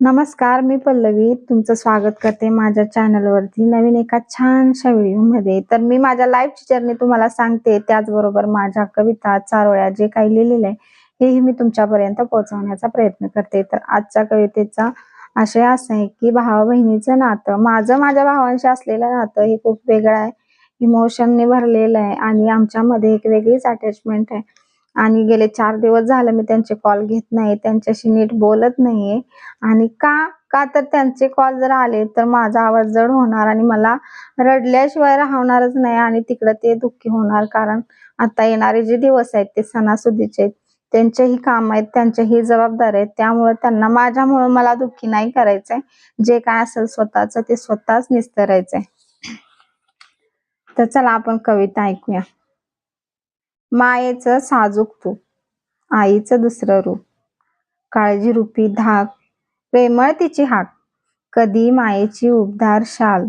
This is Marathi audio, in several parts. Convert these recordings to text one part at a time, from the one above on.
नमस्कार मी पल्लवी. तुमचं स्वागत करते माझ्या चॅनलवरती. नवीन एका छानशा व्हिडिओमध्ये. तर मी माझ्या लाईफची जर्नी तुम्हाला सांगते. त्याचबरोबर माझ्या कविता चारोळ्या जे काही लिहिलेलं आहे हेही मी तुमच्यापर्यंत पोहोचवण्याचा प्रयत्न करते. तर आजच्या कवितेचा आशय असा आहे की भावा बहिणीचं नातं माझं माझ्या भावांशी असलेलं नातं हे खूप वेगळं आहे. इमोशनने भरलेलं आहे आणि आमच्यामध्ये एक वेगळीच अटॅचमेंट आहे. आणि गेले चार दिवस झालं मी त्यांचे कॉल घेत नाही त्यांच्याशी नीट बोलत नाहीये. आणि का का तर त्यांचे कॉल जर आले तर माझा आवाज जड होणार आणि मला रडल्याशिवाय राहणारच नाही आणि तिकडं ते दुःखी होणार. कारण आता येणारे जे दिवस आहेत ते सणासुदीचे आहेत त्यांचेही काम आहेत त्यांच्याही जबाबदार आहेत. त्यामुळे त्यांना माझ्यामुळे मला दुःखी नाही करायचंय. जे काय असेल स्वतःच ते स्वतःच निस्तरायचंय तर चला आपण कविता ऐकूया. मायेचं साजूक तू आईचं दुसरं रूप. काळजी रूपी धाक प्रेमळ तिची हाक कधी मायेची उबदार शाल.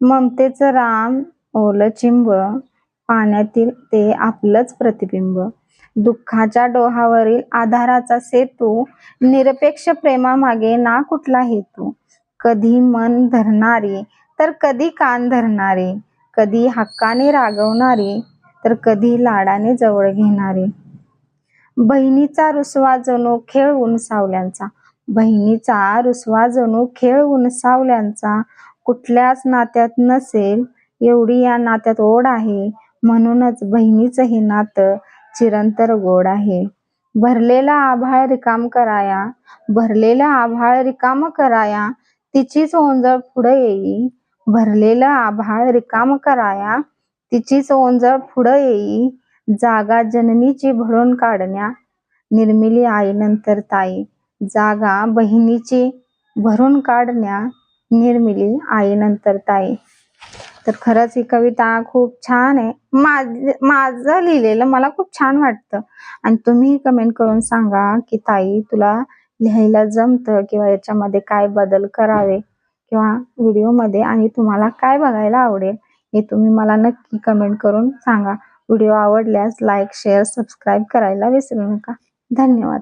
ममतेचं राम ओलं चिंब पाण्यातील ते आपलंच प्रतिबिंब. दुःखाच्या डोहावरील आधाराचा सेतू निरपेक्ष प्रेमामागे ना कुठला हेतू. कधी मन धरणारी तर कधी कान धरणारी. कधी हक्काने रागवणारी तर कधी लाडाने जवळ घेणारे. बहिणीचा रुसवा जणू खेळ उंचावल्यांचा बहिणीचा रुसवा जणू खेळ उंचावल्यांचा कुठल्याच नात्यात नसेल एवढी या नात्यात ओढ आहे. म्हणूनच बहिणीचं हे नातं चिरंतर गोड आहे. भरलेला आभाळ रिकाम कराया भरलेला आभाळ रिकाम कराया तिचीच ओंजळ पुढे येई. भरलेला आभाळ रिकाम कराया तिचीच ओंजळ पुढं येई जागा जननीची भरून काढण्या निर्मिली आईनंतर ताई जागा बहिणीची भरून काढण्या निर्मिली आईनंतर ताई. तर खरंच ही कविता खूप छान आहे. माझ माझं लिहिलेलं मला खूप छान वाटतं. आणि तुम्ही कमेंट करून सांगा की ताई तुला लिहायला जमतं किंवा याच्यामध्ये काय बदल करावे किंवा व्हिडिओमध्ये आणि तुम्हाला काय बघायला आवडेल? हे तुम्ही मला नक्की कमेंट करून सांगा. व्हिडिओ आवडल्यास लाईक शेअर सबस्क्राईब करायला विसरू नका. धन्यवाद.